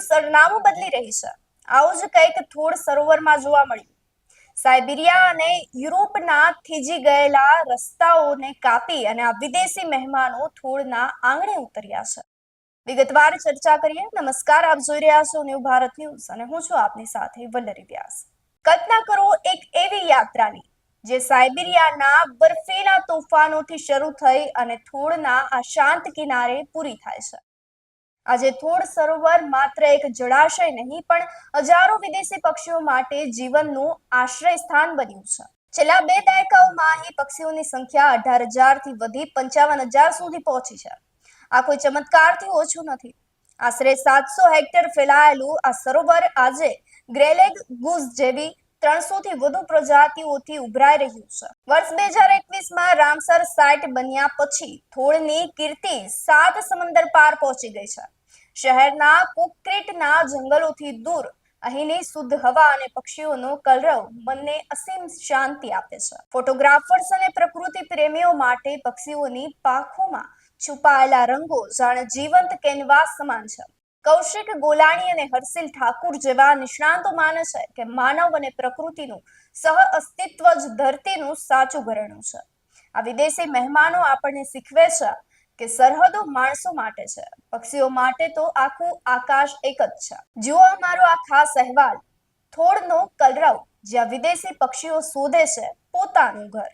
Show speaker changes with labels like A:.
A: સરનામું બદલી રહી છે? આવું જ કંઈક થોડ સરોવરમાં જોવા મળ્યું. સાયબિરિયા અને યુરોપના થીજી ગયેલા રસ્તાઓને કાપી અને આ વિદેશી મહેમાનો થોડના આંગણે ઉતર્યા છે. વિગતવાર ચર્ચા કરીએ. નમસ્કાર, આપ જોઈ રહ્યા છો ન્યૂ ભારત ન્યૂઝ અને હું છું આપની સાથે વલ્લરી વ્યાસ. કલ્પના કરો એક એવી યાત્રાની, જે સાયબિરિયાના બર્ફીલા તોફાનોથી શરૂ થઈ અને થોડના આ શાંત કિનારે પૂરી થાય છે. આજે થોડ સરોવર માત્ર એક જળાશય નહીં, પણ હજારો વિદેશી પક્ષીઓ માટે જીવનનું આશ્રય સ્થાન બન્યું છે. છેલ્લા બે દાયકાઓમાં અહીં પક્ષીઓની સંખ્યા અઢાર હજારથી વધી પંચાવન હજાર સુધી પહોંચી છે. આ કોઈ ચમત્કારથી ઓછું નથી. આશરે સાતસો હેક્ટર ફેલાયેલું આ સરોવર આજે ગ્રેલેગ ગુઝ જેવી ત્રણસો થી વધુ પ્રજાતિઓથી ઉભરાઈ રહ્યું છે. વર્ષ બે હજાર એકવીસમાં રામસર સાઇટ બન્યા પછી થોળની કીર્તિ સાત સમંદર પાર પહોંચી ગઈ છે. શહેરના કોક્રેટના જંગલોથી દૂર અહીંની શુદ્ધ હવા અને પક્ષીઓનો કલરવ મનને અસીમ શાંતિ આપે છે. ફોટોગ્રાફર્સ અને પ્રકૃતિ પ્રેમીઓ માટે પક્ષીઓની પાંખોમાં છુપાયેલા રંગો જાણે જીવંત કેનવાસ સમાન છે. કૌશિક ગોલાણી અને હર્ષિલ ઠાકુર જેવા નિષ્ણાંતો માને છે કે માનવ અને પ્રકૃતિનું સહ અસ્તિત્વ જ ધરતીનું સાચું ઘરેણું છે. આ વિદેશી મહેમાનો આપણને શીખવે છે કે સરહદો માણસો માટે છે, પક્ષીઓ માટે તો આખું આકાશ એક જ છે. જુઓ અમારો આ ખાસ અહેવાલ, થોડનો કલરવ જ્યાં વિદેશી પક્ષીઓ શોધે છે પોતાનું ઘર.